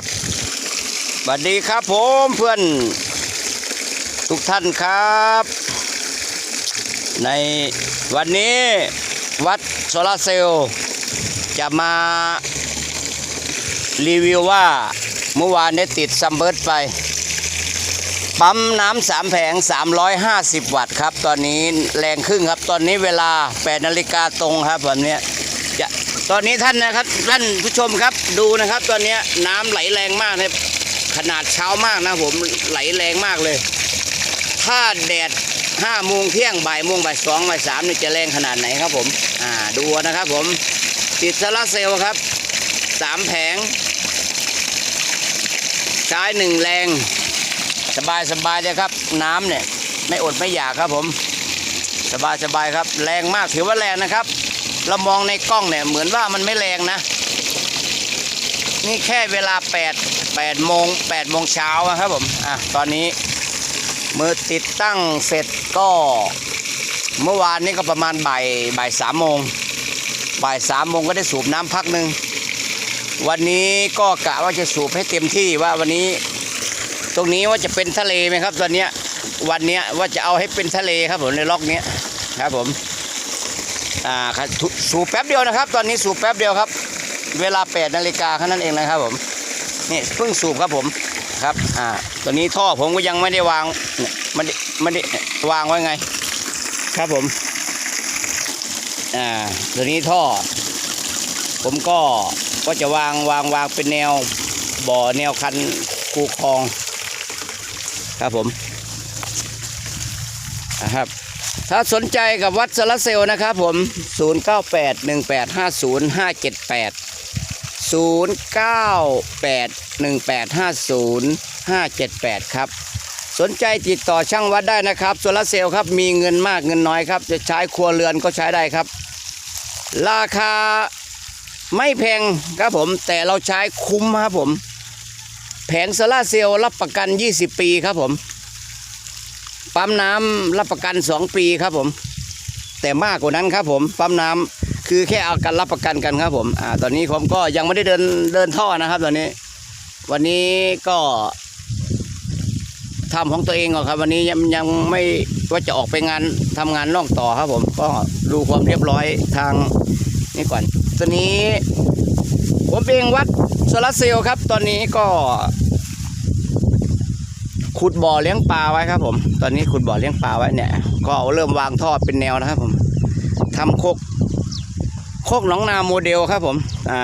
บสวัสดีครับผมเพื่อน ทุกท่านครับ ในวันนี้วัดโซลาเซลล์จะมารีวิวว่าเมื่อวานได้ติดซัมเบิร์ตไป ปั๊มน้ำสามแผง 350 วัตต์ครับ ตอนนี้แรงครึ่งครับ ตอนนี้เวลา 8 นาฬิกาตรงครับแบบนี้จะ ตอนนี้ท่านนะครับท่านผู้ชมครับดูนะครับ ตอนนี้น้ำไหลแรงมากนะขนาดเช้ามากนะผมไหลแรงมากเลย ถ้าแดด5โมงเที่ยงบ่ายโมงบ่ายสองบ่ายสามนี่จะแรงขนาดไหนครับผมอ่าดูนะครับผมติดโซลาเซลครับสามแผงใช้หนึ่งแรง สบายสบายเลยครับ น้ำเนี่ยไม่อดไม่อยากครับผม สบายสบายครับ แรงมากถือว่าแรงนะครับ เรามองในกล้องเนี่ยเหมือนว่ามันไม่แรงนะ นี่แค่เวลา 8 8โมง8โมงเช้าอะครับผมอะตอนนี้มือติดตั้งเสร็จก็เมื่อวานนี้ก็ประมาณบ่ายบ่ายสามโมงบ่ายสามโมงก็ได้สูบน้ำพักหนึ่งวันนี้ก็กะว่าจะสูบให้เต็มที่ว่าวันนี้ ตรงนี้ว่าจะเป็นทะเลไหมครับ ตอนเนี้ยวันเนี้ยว่าจะเอาให้เป็นทะเลครับผมในล็อกเนี้ยครับผม อ่าครับทุสูบแป๊บเดียวนะครับ ตอนนี้สูบแป๊บเดียวครับ เวลา8นาฬิกาแค่นั้นเองนะครับผมนี่เพิ่งสูบครับผมครับอ่าตัวนี้ท่อผมก็ยังไม่ได้วางไม่ได้ไม่ได้วางไว้ไง ครับผมอ่าตัวนี้ท่อ ผมก็ก็จะวางวางวางเป็นแนวบ่อแนวคันคูคลอง ครับผมนะครับ ถ้าสนใจกับวัดสละเซลนะครับผม 0981850578 0981850578 ครับ สนใจติดต่อช่างวัดได้นะครับโซลาร์เซลล์ครับมีเงินมากเงินน้อยครับ จะใช้ครัวเรือนก็ใช้ได้ครับ ราคาไม่แพงครับผม แต่เราใช้คุ้มครับผม แผงโซลาเซลล์รับประกัน 20 ปีครับผม ปั๊มน้ำรับประกัน 2 ปีครับผม แต่มากกว่านั้นครับผมปั๊มน้ำคือแค่เอากันรับประกันกันครับผมอ่าตอนนี้ผมก็ยังไม่ได้เดินเดินท่อนะครับ ตอนนี้ วันนี้ก็ทำของตัวเองก่อนครับ วันนี้ยังยังไม่ว่าจะออกไปงานทำงานนอกต่อครับผม ก็ดูความเรียบร้อยทางนี่ก่อน ตัวนี้ ผมเองวัดโซลาเซลล์ครับ ตอนนี้ก็ ขุดบ่อเลี้ยงปลาไว้ครับ ผม ตอนนี้ขุดบ่อเลี้ยงปลาไว้เนี่ย ก็เริ่มวางท่อเป็นแนวนะครับ ผมทำโคกโคกหนองนาโมเดลครับ ผม อ่า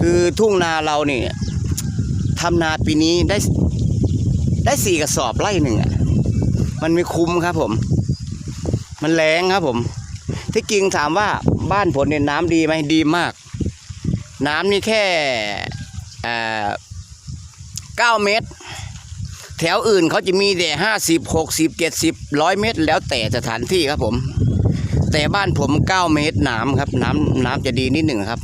คือทุ่งนาเราเนี่ยทำนาปีนี้ได้ได้สี่กระสอบไร่หนึ่งอะ มันไม่คุ้มครับ ผม มันแรงครับ ผม ที่จริงถามว่าบ้านผมเนี่ยน้ำดีไหมดีมาก น้ำนี่แค่อ่าเก้าเมตร แถวอื่นเขาจะมีแต่ห้าสิบหกสิบเจ็ดสิบร้อยเมตร แล้วแต่สถานที่ครับผม แต่บ้านผมเก้าเมตรน้ำครับน้ำน้ำจะดีนิดหนึ่งครับ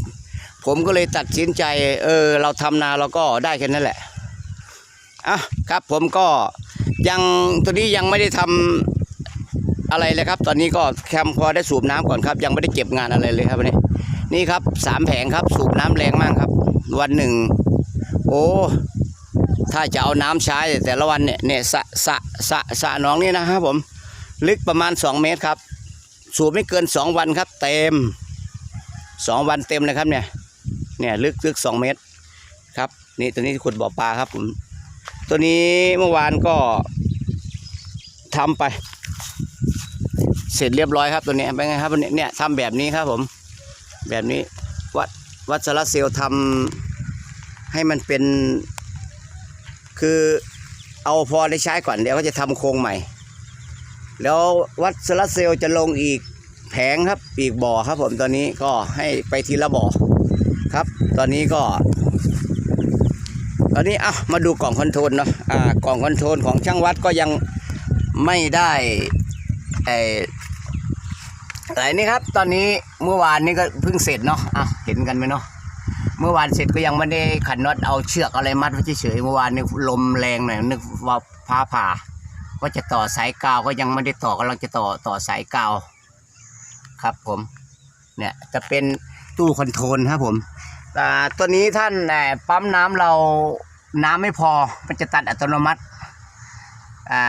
ผมก็เลยตัดสินใจ เออ เราทำนาเราก็ได้แค่นั้นแหละอะครับผมก็ยังตัวนี้ยังไม่ได้ทำอะไรเลยครับ ตอนนี้ก็แคมพอได้สูบน้ำก่อนครับ ยังไม่ได้เก็บงานอะไรเลยครับวันนี้นี่ครับสามแผงครับสูบน้ำแรงมากครับ วันหนึ่ง โอ้ ถ้าจะเอาน้ำใช้แต่ละวันเนี่ยเนี่ยสะสะสะสะหนองนี่นะครับผม ลึกประมาณ 2 เมตรครับ สูบไม่เกิน 2 วันครับ เต็ม 2 วันเต็มเลยครับเนี่ยเนี่ยลึกลึก2เมตรครับ นี่ตัวนี้ขุดบ่อปลาครับผมตัวนี้เมื่อวานก็ทำไป เสร็จเรียบร้อยครับตัวนี้เป็นไงครับเนี่ยเนี่ยทำแบบนี้ครับผม แบบนี้วัดวัดสารเซลลทำให้มันเป็น คือเอาพอได้ใช้ก่อนเดี๋ยวก็จะทำโครงใหม่ แล้ววัดโซลาร์เซลจะลงอีกแผงครับอีกบ่อครับผมตอนนี้ก็ให้ไปทีละบ่อครับ ตอนนี้ก็ ตอนนี้อะมาดูกล่องคอนโทรลเนาะอ่ากล่องคอนโทรลของช่างวัดก็ยังไม่ได้ไออะไรนี่ครับ ตอนนี้เมื่อวานนี้ก็เพิ่งเสร็จเนาะอะเห็นกันไหมเนาะ เมื่อวานเสร็จก็ยังไม่ได้ขันน็อตเอาเชือกอะไรมัดไว้เฉยๆเมื่อวานนี่ลมแรงหน่อยนึกว่าฟ้าผ่าก็จะต่อสายกาวก็ยังไม่ได้ต่อกำลังจะต่อต่อสายกาวครับผมเนี่ยจะเป็นตู้คอนโทรลครับผมอ่ตัวนี้ท่านเอ่อปั๊มน้ำเราน้ำไม่พอมันจะตัดอัตโนมัติอ่า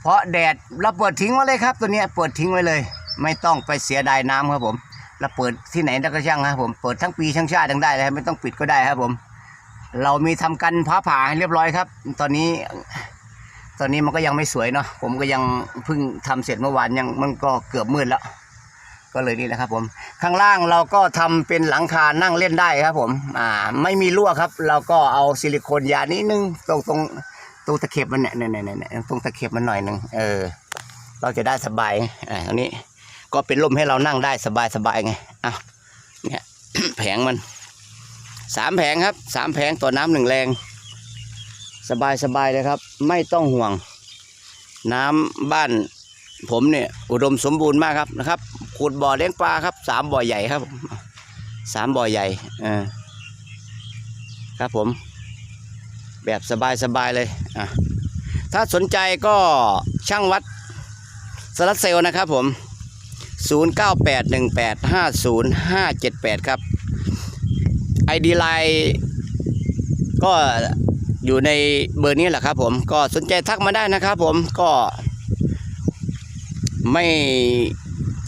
เพราะแดดเราเปิดทิ้งไว้เลยครับ ตัวนี้เปิดทิ้งไว้เลย ไม่ต้องไปเสียดายน้ำครับผม เราเปิดที่ไหนก็ช่างครับผมเปิดทั้งปีทั้งชาติทั้งได้เลยไม่ต้องปิดก็ได้ครับผม เรามีทำกันพ้าผ่าให้เรียบร้อยครับ ตอนนี้ ตอนนี้มันก็ยังไม่สวยเนาะผมก็ยังเพิ่งทำเสร็จเมื่อวานยังมันก็เกือบมืดแล้ว ก็เลยนี่นะครับผม ข้างล่างเราก็ทำเป็นหลังคานั่งเล่นได้ครับ ผม อ่า ไม่มีรั่วครับ เราก็เอาซิลิโคนยานิดนึงตรงตรงตรงตะเข็บมันเนี่ยเนี่ยเนี่ยตรงตะเข็บมันหน่อยหนึ่งเออ เราจะได้สบายอ่าตรงนี้ ก็เป็นร่มให้เรานั่งได้สบายสบายไงอะเนี่ยแผงมันสามแผงครับสามแผงต่อน้ำหนึ่งแรง สบายสบายเลยครับ ไม่ต้องห่วง น้ำบ้านผมเนี่ยอุดมสมบูรณ์มากครับนะครับขุดบ่อเลี้ยงปลาครับสามบ่อใหญ่ครับสามบ่อใหญ่เออครับผม แบบสบายๆเลยอะถ้าสนใจก็ช่างวัดสลัดเซลลนะครับผม 0981850578 ครับ ID ไลน์ก็อยู่ในเบอร์นี้แหละครับผมก็สนใจทักมาได้นะครับผมก็ไม่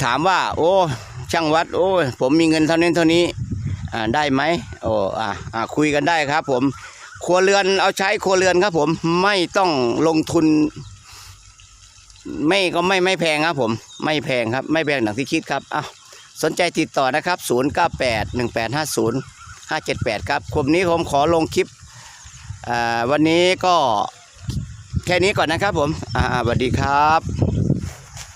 ถามว่า โอ้ช่างวัด โอ้ผมมีเงินเท่านี้เท่านี้ได้ไหมโอ้อ่าอ่าคุยกันได้ครับผมครัวเรือนเอาใช้ครัวเรือนครับผมไม่ต้องลงทุน ไม่ก็ไม่ไม่แพงครับผมไม่แพงครับไม่แพงหนังที่คิดครับอ้าวสนใจติดต่อนะครับ 0 9 8 1 8 5 0 5 7 8 ครับผมนี้ผมขอลงคลิปวันนี้ก็แค่นี้ก่อนนะครับผมสวัสดีครับ